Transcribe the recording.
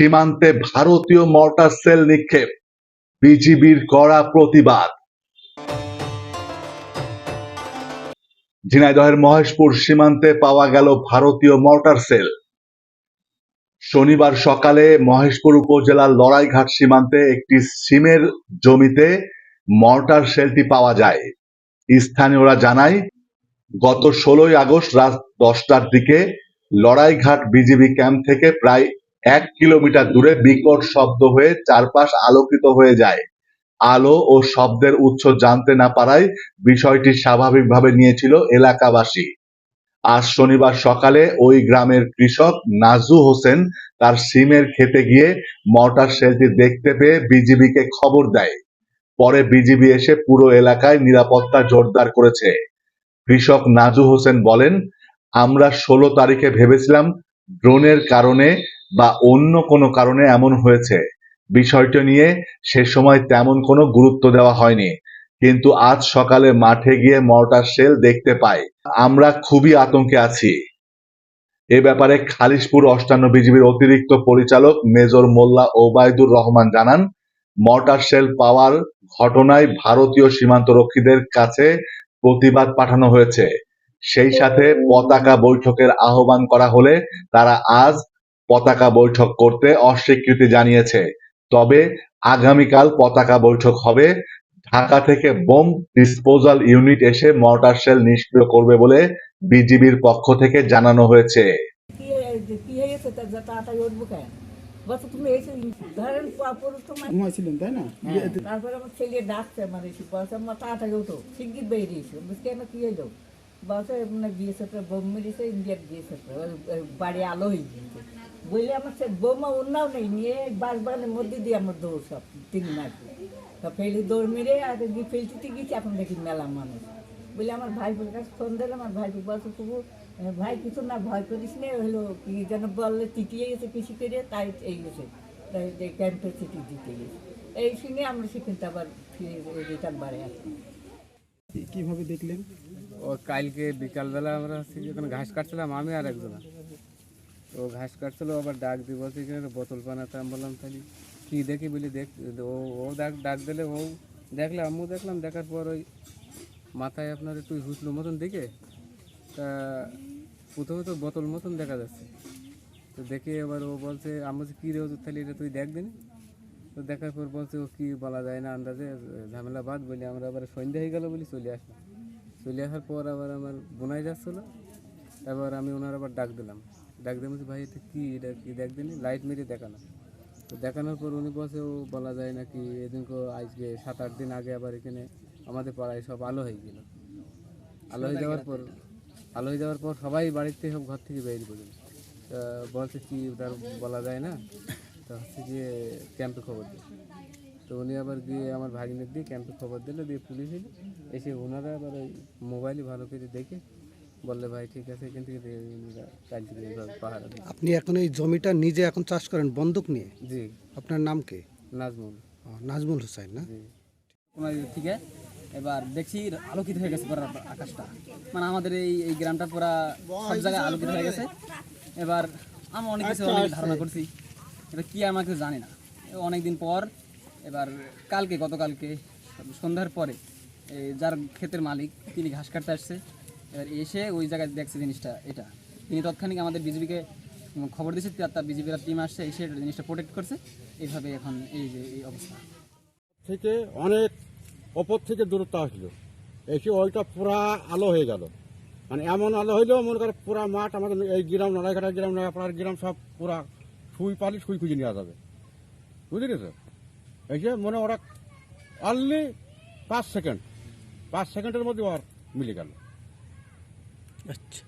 সীমান্তে ভারতীয় mortar sell নিক্ষেপ। বিজিবির কড়া প্রতিবাদ। ঝিনাইদহের মহেশপুর সীমান্তে পাওয়া গেল ভারতীয় মর্টার সেল। শনিবার সকালে মহেশপুর উপজেলার লড়াইঘাট সীমান্তে একটি সিমের জমিতে মর্টার সেলটি পাওয়া যায়। স্থানীয়রা জানায়, গত ষোলোই আগস্ট রাত দশটার দিকে লড়াইঘাট বিজিবি ক্যাম্প থেকে প্রায় এক কিলোমিটার দূরে বিকট শব্দ হয়ে চারপাশ আলোকিত হয়ে যায়। আলো ও শব্দের উৎস জানতে না পারায় বিষয়টি স্বাভাবিকভাবে নিয়েছিল এলাকাবাসী। আজ শনিবার সকালে ওই গ্রামের কৃষক নাজু হোসেন তার সিমের খেতে গিয়ে মর্টার সেলটি দেখতে পেয়ে বিজিবিকে খবর দেয়। পরে বিজিবি এসে পুরো এলাকায় নিরাপত্তা জোরদার করেছে। কৃষক নাজু হোসেন বলেন, আমরা ষোলো তারিখে ভেবেছিলাম, ড্রোনের কারণে বা অন্য কোনো কারণে এমন হয়েছে, বিষয়টি নিয়ে সে সময় তেমন কোনো গুরুত্ব দেওয়া হয়নি। কিন্তু আজ সকালে মাঠে গিয়ে মর্টার সেল দেখতে পাই। আমরা খুবই আতঙ্কে আছি। এ ব্যাপারে খালিশপুর অষ্টান্ন বিজিবির অতিরিক্ত পরিচালক মেজর মোল্লা ওবায়দুর রহমান জানান, মর্টার সেল পাওয়ার ঘটনায় ভারতীয় সীমান্তরক্ষীদের কাছে প্রতিবাদ পাঠানো হয়েছে। সেই সাথে পতাকা বৈঠকের আহ্বান করা হলে তারা আজ পতাকা বৈঠক করতে অস্বীকৃতি জানিয়েছে। তবে আগামীকাল পতাকা বৈঠক হবে। ঢাকা থেকে বোম ডিসপোজাল ইউনিট এসে মর্টার সেল নিষ্ক্রিয় করবে বলে বিজিবির পক্ষ থেকে জানানো হয়েছে। হয়ে- তারপরে আমার ছেলে ডাকছে তাড়াতাড়ি শিগগির বেরিয়েছে কেন কি মানে বিএসএফ বোম মেরেছে ইন্ডিয়ার বিএসএফ বাড়ি আলো হয়ে গিয়েছে। বললে আমার সে বোমা অন্যও নেই নিয়ে বাস বাগানের মধ্যে দিয়ে আমার দৌড় সব তিন মাস। তা ফেলি দৌড় মেরে আর গিয়ে ফেলতে গেছি এখন দেখি মেলা মানুষ। বলে আমার ভাইপোর কাছে ফোন দিলাম আমার ভাইপো বলছে তবু ভাই কিছু না ভয় করিস নে হলো কি যেন বললে চিটিয়ে গেছে কৃষি করে তাই এই গেছে তাই যে ক্যাম্পে চিঠি দিতে গেছে। এই শুনে আমরা সেখানটা আবার ফিরে রিটার্ন বাড়ে আসলাম। কীভাবে দেখলেন? ও কালকে বিকালবেলা আমরা কি ঘাস কাটছিলাম আমি আর একজন। তো ঘাস কাটছিল, আবার ডাক এখানে বোতল বানাতে আমি বললাম তাহলে কী দেখি বলি, দেখ, ও ও ডাক ডাক দিলে ও দেখলে আমিও দেখলাম, দেখার পর ওই মাথায় আপনার একটু হুসলো মতন দেখে তা প্রথমে তো বোতল মতন দেখা যাচ্ছে। তো দেখে এবার ও বলছে আমি বলছি কী রে তাহলে এটা তুই দেখ দিনি। তো দেখার পর বলছে, ও কি বলা যায় না আন্দাজে, ঝামেলা বাদ। বলি, আমরা আবার সন্ধ্যা হয়ে গেল বলি, চলে আসলাম। চলে আসার পর আবার আমার বোনাই যাচ্ছিল। এবার আমি ওনার আবার ডাক দিলাম। ডাক দিয়ে বলছি ভাই এটা কি? এটা কি? দেখ দিনি লাইট মেরে দেখানো। তো দেখানোর পর উনি বলছে ও বলা যায় না নাকি এদিনকে আজকে সাত আট দিন আগে আবার এখানে আমাদের পাড়ায় সব আলো হয়ে গেল। আলো হয়ে যাওয়ার পর আলো হয়ে যাওয়ার পর সবাই বাড়িতে সব ঘর থেকে বেরিয়ে পড়ল তা বলছে কি তার বলা যায় না? তো হচ্ছে গিয়ে ক্যাম্পে খবর দিই তো উনি আবার গিয়ে আমার ভাগিনের দিয়ে ক্যাম্পে খবর দিলে দিয়ে পুলিশ এলো। এসে ওনারা আবার ওই মোবাইলই ভালো করে দেখে বললে ভাই ঠিক আছে এখান থেকে এইভাবে পাহারা দিই আপনি এখন এই জমিটা নিজে এখন চাষ করেন বন্দুক নিয়ে? জি। আপনার নাম কি? নাজমুল। ও, নাজমুল হোসেন না? জি। ওনার থেকে এবার দেখছি আলোকিত হয়ে গেছে পুরো আকাশটা। মানে আমাদের এই এই গ্রামটা পুরা সব জায়গায় আলোকিত হয়ে গেছে। এবার আমি অনেক কিছু অনেক ধারণা করছি। এটা কি আমার কিছু জানি না। অনেক দিন পর এবার কালকে গতকালকে সন্ধ্যার পরে এই যার ক্ষেতের মালিক তিনি ঘাস কাটতে আসছে। এবার এসে ওই জায়গায় দেখছে জিনিসটা, এটা। তিনি তৎক্ষণিক আমাদের বিজেপিকে খবর দিয়েছে তার বিজেপির টিম আসছে, এসে জিনিসটা প্রোটেক্ট করছে। এইভাবে এখন এই যে, এই অবস্থা। থেকে অনেক অপর থেকে দূরত্ব আসলো। এসে ওইটা পুরা আলো হয়ে গেল। মানে এমন আলো হইল, মনে করে পুরা মাঠ আমাদের এই গ্রাম নড়াইঘাটার গ্রাম, নয়াপাড়ার গ্রাম সব পুরা শুই পালি শুই খুঁজে নেওয়া যাবে। বুঝলি তো এই যে মনে ওরা অনলি পাঁচ সেকেন্ড পাঁচ সেকেন্ডের মধ্যে ওর মিলে গেল। আচ্ছা